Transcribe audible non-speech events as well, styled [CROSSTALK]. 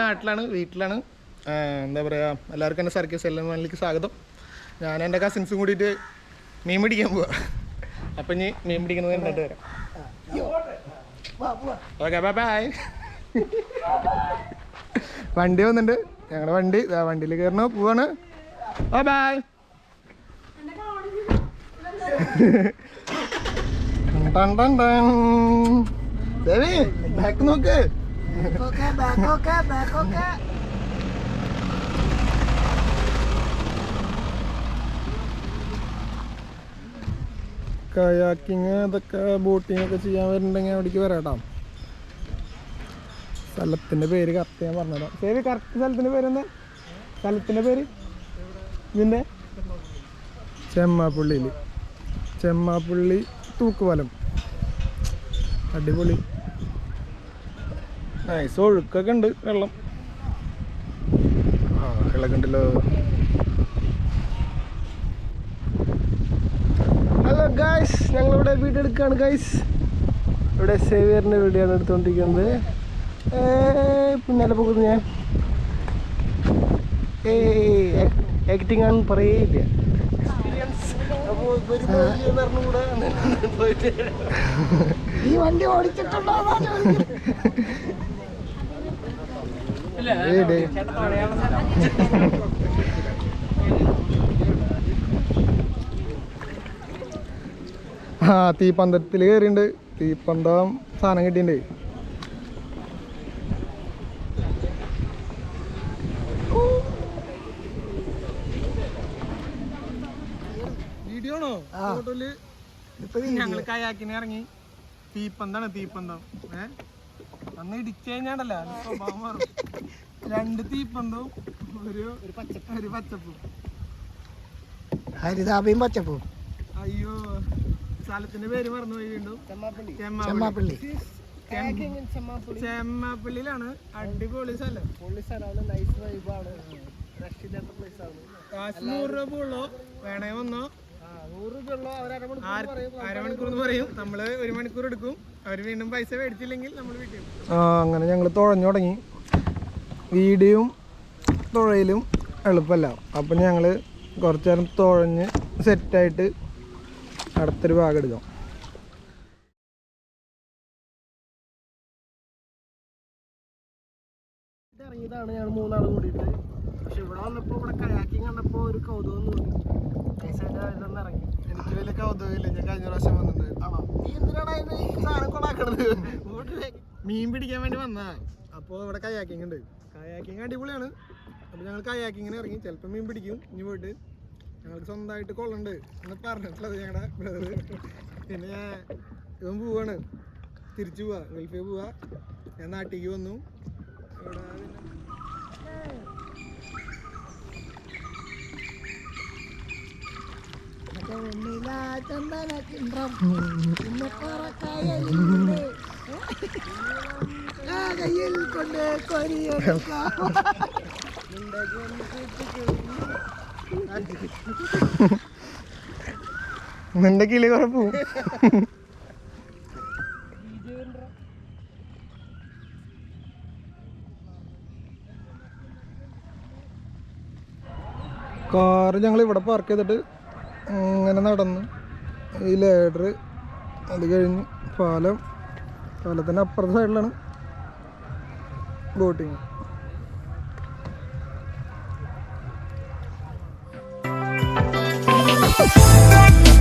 നാട്ടിലാണ് വീട്ടിലാണ്. എന്താ പറയുക എല്ലാവർക്കും എന്റെ സർക്കസ് എല്ലാം മണിലേക്ക് സ്വാഗതം. ഞാൻ എന്റെ കസിൻസും കൂടിയിട്ട് മീൻ പിടിക്കാൻ പോവാ. അപ്പം ഇനി മീൻ പിടിക്കുന്നത് കണ്ടിട്ട് വരാം. ഓക്കെ ബൈ ബൈ വണ്ടി വന്നിട്ടുണ്ട്. ഞങ്ങളുടെ വണ്ടി വണ്ടിയിൽ കയറണ പോവാണ്. ബൈ ബായ് ടൺ ടൺ ടൺ. ദേവി ബാക്ക് നോക്ക്. കയാക്കിങ് അതൊക്കെ ബോട്ടിങ് ഒക്കെ ചെയ്യാൻ വരുന്നുണ്ടെങ്കിൽ അവിടേക്ക് വരാട്ടോ. സ്ഥലത്തിന്റെ പേര് കറക്റ്റ് ഞാൻ പറഞ്ഞുതരാം. ശരി കറക്റ്റ് സ്ഥലത്തിന്റെ പേര് എന്താ സ്ഥലത്തിന്റെ പേര്? ഇതിന്റെ? ചെമ്മാപ്പുള്ളിയിൽ ചെമ്മാപ്പുള്ളി തൂക്കുപാലം. അടിപൊളി. നൈസ് ഒഴുക്കൊക്കെ ഉണ്ട് വെള്ളം. ആ വെള്ളമൊക്കെ ഉണ്ടല്ലോ. ഹലോ ഗായ്സ് ഞങ്ങളിവിടെ വീഡിയോ എടുക്കുകയാണ് ഗായ്സ് ഇവിടെ സേവിയറിന്റെ വീഡിയോ ആണ് എടുത്തുകൊണ്ടിരിക്കുന്നത്. പിന്നെ പിന്നാലെ പോകുന്നു ഞാൻ. ഏയ് ആക്ടിങ് ആണെന്ന് പറയേയില്ല. [LAUGHS] ഈ വണ്ടി ഓടിച്ചിട്ടുണ്ടോ [LAUGHS] ആ തീപ്പന്തത്തിൽ കയറിണ്ട് തീപ്പന്തം സാധനം കിട്ടിയിട്ടുണ്ട് വീഡിയോ. ആണോ ഞങ്ങൾ കയാക്കിന് ഇറങ്ങി. തീപ്പന്താണ് തീപ്പന്തം. ഏ? അന്ന് ഇടിച്ചു കഴിഞ്ഞാണ്ടല്ല? സ്വഭാവം മാറും. രണ്ട് തീപ്പന്തവും ഒരു ഒരു പച്ചപ്പും. ഹരിതാപയും പച്ചപ്പും. അയ്യോ സ്ഥലത്തിന്റെ പേര് മറന്നു പോയി വീണ്ടും. ചെമ്മാപ്പള്ളി. ചെമ്മാപ്പള്ളിയിലാണ് അടിപൊളി സ്ഥലം. കാശ് നൂറ് രൂപ ഉള്ളോ. വേണേ വന്നോ. അരമണിക്കൂർ പറയും. നമ്മൾ ഒരു മണിക്കൂർ എടുക്കും. അവർ വീണ്ടും പൈസ മേടിച്ചില്ലെങ്കിൽ നമ്മൾ വീട്ടിൽ ആ അങ്ങനെ ഞങ്ങൾ തുഴഞ്ഞു തുടങ്ങി. വീടിയും തുഴയിലും എളുപ്പമല്ല അപ്പം ഞങ്ങൾ കുറച്ച് നേരം തുഴഞ്ഞ് സെറ്റായിട്ട് അടുത്തൊരു ഭാഗം എടുക്കാം. ഇറങ്ങിയതാണ് ഞങ്ങൾ മൂന്നാളും കൂടിയിട്ട്. പക്ഷെ ഇവിടെ വന്നപ്പോൾ ഇവിടെ കയാക്കിങ് കണ്ടപ്പോൾ ഒരു കൗതുകം തോന്നി. എനിക്ക് വലിയ കൗതുകമില്ല. ഞാൻ കഴിഞ്ഞ പ്രാവശ്യം വന്നിട്ടുണ്ട്. മീൻ പിടിക്കാൻ വേണ്ടി വന്നാ. അപ്പോൾ ഇവിടെ കയാക്കിംഗ് ഉണ്ട്. കയാക്കിംഗ് അടിപൊളിയാണ്. അപ്പോൾ ഞങ്ങൾ കയാക്കിങ്ങിന് ഇറങ്ങി. ചിലപ്പോൾ മീൻ പിടിക്കും. ഇനി പോയിട്ട് ഞങ്ങൾക്ക് സ്വന്തമായിട്ട് കൊള്ളണ്ട് എന്ന് പറഞ്ഞിട്ടുള്ളത് ഞങ്ങളുടെ ബ്രദർ പിന്നെ ഇവൻ പോവാണ്. തിരിച്ചു പോവാ. ഗൾഫിൽ പോവാ. ഞാൻ നാട്ടിലേക്ക് വന്നു. ഇവിടെ പിന്നെ ചന്ദന കിണ്ണം പിന്നെ പറക്കായലില്ലേ ആ കയ്യിൽ കൊണ്ട് നിന്റെ കിളി കുറെ പോവും കാറ് ഞങ്ങൾ ഇവിടെ പാർക്ക് ചെയ്തിട്ട് ഇങ്ങനെ നടന്ന്. ഈ ലേഡർ അത് കഴിഞ്ഞ് പാലം പാലത്തിന്റെ അപ്പുറത്തെ സൈഡിലാണ് ബോട്ടിങ് Thank